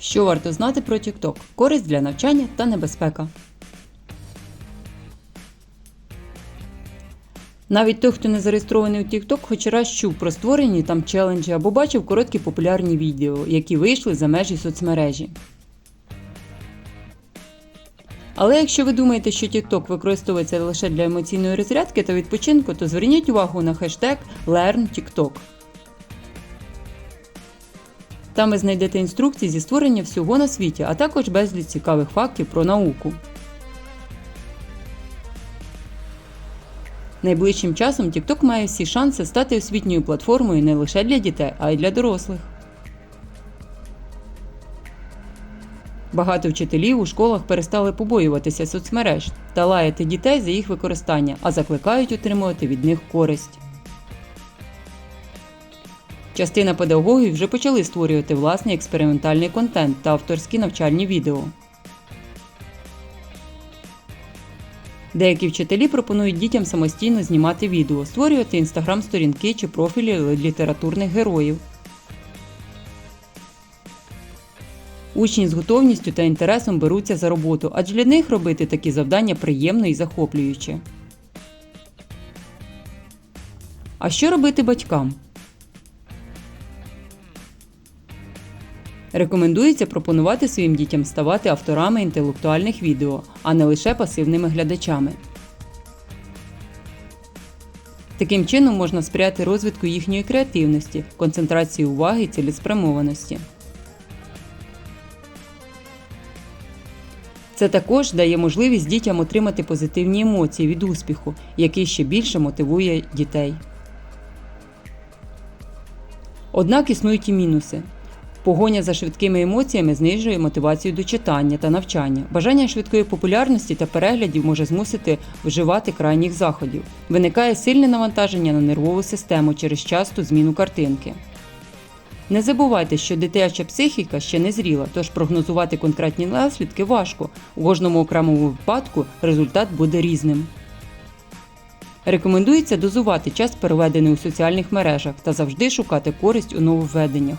Що варто знати про TikTok? Користь для навчання та небезпека. Навіть той, хто не зареєстрований у TikTok, хоч раз чув про створені там челенджі або бачив короткі популярні відео, які вийшли за межі соцмережі. Але якщо ви думаєте, що TikTok використовується лише для емоційної розрядки та відпочинку, то зверніть увагу на хештег LearnTikTok. Там ви знайдете інструкції зі створення всього на світі, а також безліч цікавих фактів про науку. Найближчим часом TikTok має всі шанси стати освітньою платформою не лише для дітей, а й для дорослих. Багато вчителів у школах перестали побоюватися соцмереж та лаяти дітей за їх використання, а закликають отримувати від них користь. Частина педагогів вже почали створювати власний експериментальний контент та авторські навчальні відео. Деякі вчителі пропонують дітям самостійно знімати відео, створювати інстаграм-сторінки чи профілі літературних героїв. Учні з готовністю та інтересом беруться за роботу, адже для них робити такі завдання приємно і захоплююче. А що робити батькам? Рекомендується пропонувати своїм дітям ставати авторами інтелектуальних відео, а не лише пасивними глядачами. Таким чином можна сприяти розвитку їхньої креативності, концентрації уваги і цілеспрямованості. Це також дає можливість дітям отримати позитивні емоції від успіху, який ще більше мотивує дітей. Однак існують і мінуси. Погоня за швидкими емоціями знижує мотивацію до читання та навчання. Бажання швидкої популярності та переглядів може змусити вживати крайніх заходів. Виникає сильне навантаження на нервову систему через часту зміну картинки. Не забувайте, що дитяча психіка ще не зріла, тож прогнозувати конкретні наслідки важко. У кожному окремому випадку результат буде різним. Рекомендується дозувати час, переведений у соціальних мережах, та завжди шукати користь у нововведеннях.